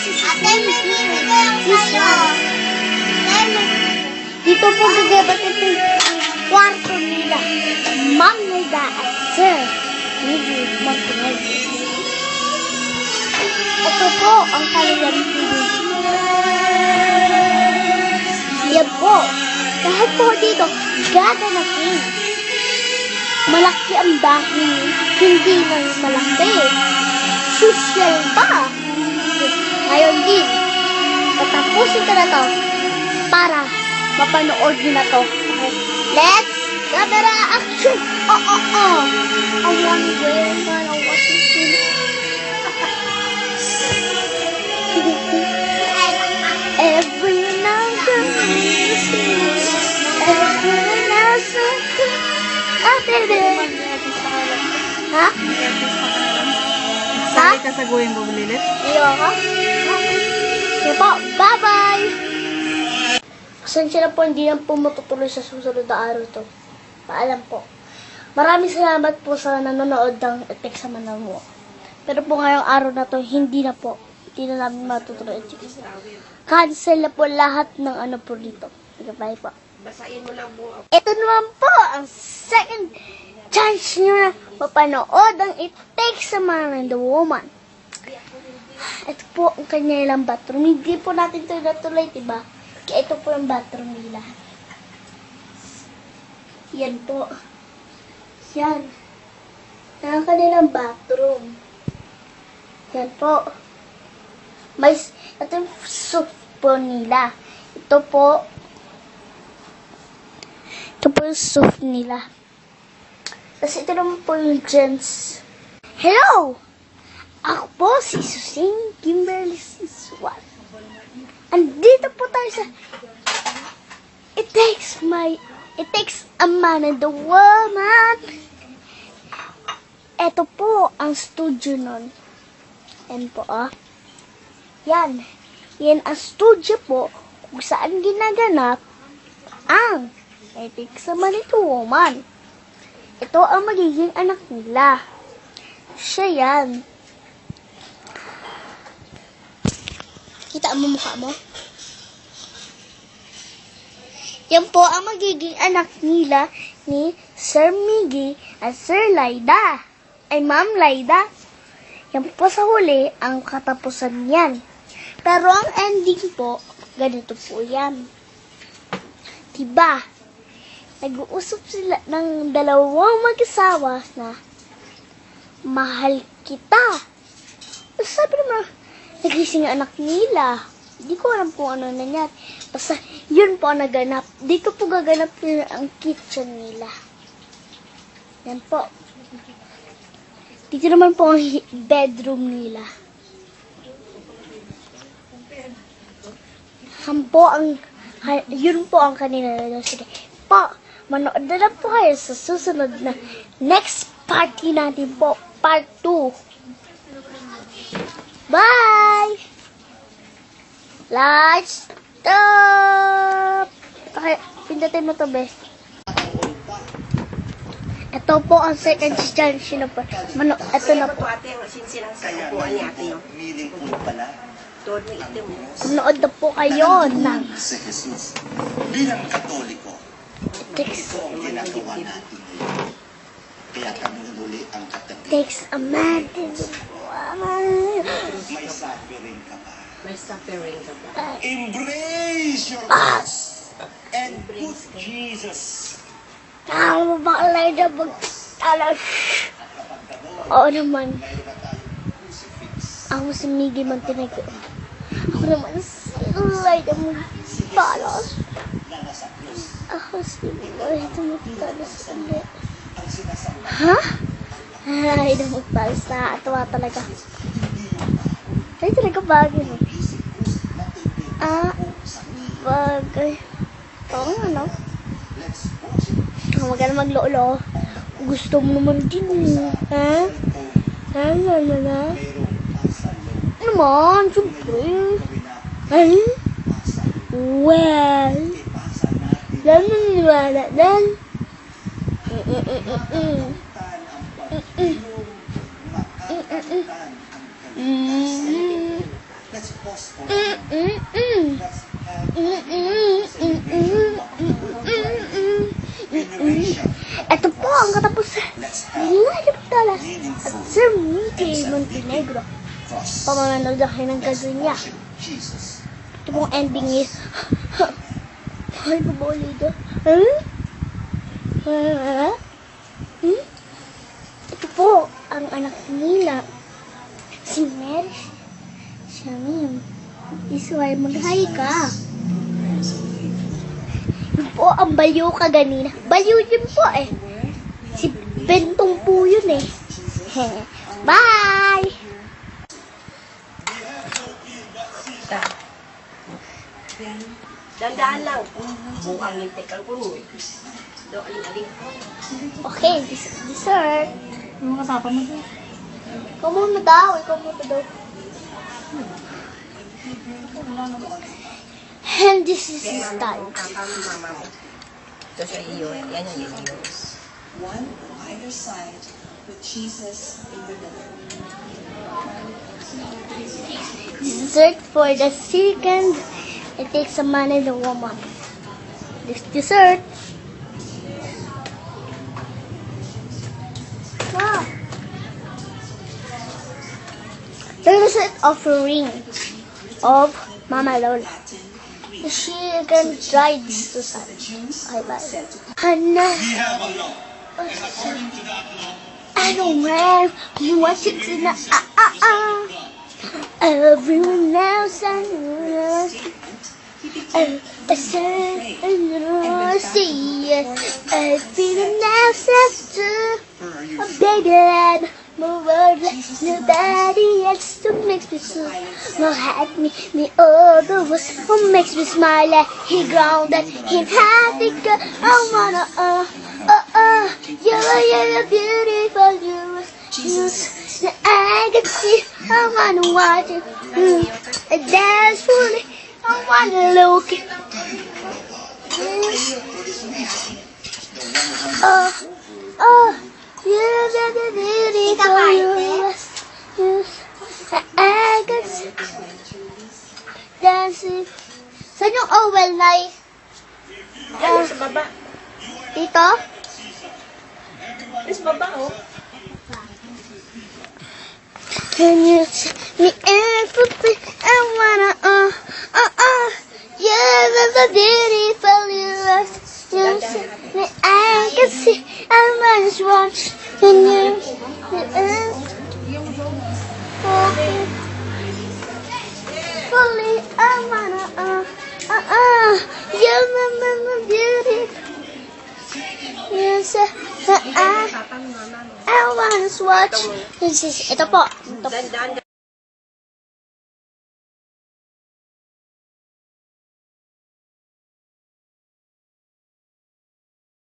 si Dito po gagabat ito yung kwarto nila. Ma'am Naida at Sir Miggy Montenegro. Ito po ang kanilang TV. Yan po. Dahil po dito, gaganatin. Malaki ang dahil, hindi lang malaki. Social pa. Ngayon din, patapusin ko na to para mapanood nyo na to. Let's camera action! Oh, oh, oh! I wanna wear my what is Every and then, every ah, baby. Ha? Ha? Sali ka sa going bubulilit? Ayoko. Sige po, bye-bye! Pasensya na po, hindi na po matutuloy sa susunod na araw to. Paalam po. Maraming salamat po sa nanonood ng Epic sa Manamo. Pero po ngayong araw na to, hindi na po. Hindi na namin matutuloy. Cancel na po lahat ng ano po dito. Okay, bye po. Basahin mo lang buo. Ito naman po ang second chance nyo na mapanood ang It Takes a Man and a Woman. Ito po ang kanilang bathroom. Hindi po natin ito natuloy, diba? Kaya ito po ang bathroom nila. Yan po. Yan. Yan ang kanilang bathroom. Yan po. May, ito yung soup po nila. Ito po, ito po yung soup nila. Tapos ito naman po yung gents. Hello! Ako po si Susing Kimberly Siswat. Andito po tayo sa It takes my It takes a man and a woman. Ito po ang studio nun. Yan po ah. Yan. Yan ang studio po kung saan ginaganap ang It takes a man and a woman. Ito ang magiging anak nila. Siya yan. Kita mo mukha mo? Yan po ang magiging anak nila ni Sir Miggy at Sir Laida. Ay, Ma'am Laida. Yan po sa huli ang katapusan niyan. Pero ang ending po, ganito po yan. Diba? Nag-uusap sila ng dalawang mag-asawa na mahal kita. Sabi naman, nagising ang anak nila. Di ko alam kung ano nangyari. Basta, yun po ang naganap. Dito po gaganap nila ang kitchen nila. Yan po. Dito naman po ang bedroom nila. Yan po ang, yun po ang kanila na Sige, po, manood na lang po kayo sa susunod na next party natin po, part 2. Bye! Lights, stop! Okay, pindutin mo to, be. Ito po ang second chance na po. Mano, ito na po. ate ang sinsilang sa upuan ni ate yung meaningful pala tuwad mo itim mo. Manood na po kayo ng si Jesus. Bilang katoliko, Takes, ang ginagawa natin ngayon. Kaya kami muli ang katabi. takes a man to. May suffering ka ba? May suffering ka ba? Embrace your cross and put Jesus. Tama ba kalay na magtalas? Oo naman. Ako si Miggy Montenegro. Ako naman si Lyda Magtalas. Ako si Lyda Magtalas ulit. Ha? Lyda Magtalas na atawa talaga. Ay, talaga bagay. no? Ah, bagay. Oo nga, no? Huwag ka na maglolo. Gusto mo naman din eh. Ha? Ha? Na, na, na? Naman, siyempre. Ay? Well. dan menjuara dan Это полка, допустим. Знаешь, кто нас? Сырники Монтенегро. По-моему, на дохрена газуня. Потому ending is Ay, pa ba ulit ito? Huh? Huh? Hmm? Ito po, ang anak nila, si Mary Shamim. Isway, mag-hi ka. Yun po, ang baliw ka ganina. Baliw yun po eh. Si Bentong po yun eh. Bye! Dandaan lang. Buang yung tekal ko nun. Do, aling-aling. Okay, this dessert. Ano kasapa mo doon? Ikaw muna daw, ikaw muna daw. And this is his mama mo. Ito sa iyo. Yan ang iyo. One on either side with Jesus in the middle. Dessert for the second. It takes a minute to warm up. This dessert. Wow. The dessert offering of Mama Lola. The chicken dried Susan. I like it. Hannah. I don't know what you do now. Ah, ah, ah. Everyone else I know. I say, I know, see it. Everyone else has to. A baby lad, my word, nobody else to makes me so. No had me, me all the was who makes me smile. Like he grounded, he happy girl. I wanna, uh, uh, uh, you're, you're beautiful, you're, you're, I can I wanna watch it, mm, dance fully, I wanna look it. Oh, oh, you're the beautiful, you're, you're, I can dancing. Saan yung Owel, Nay? Ano sa baba? Dito? Sa baba, oh? Can you see me everything I wanna uh uh uh? Yeah, that's a beautiful you are You see me I can see I must watch Can you. Fully I wanna uh uh uh. Yeah, my my beauty. Yes, uh, uh, Papa mo, mama mo. I wanna watch This is, ito po ito po.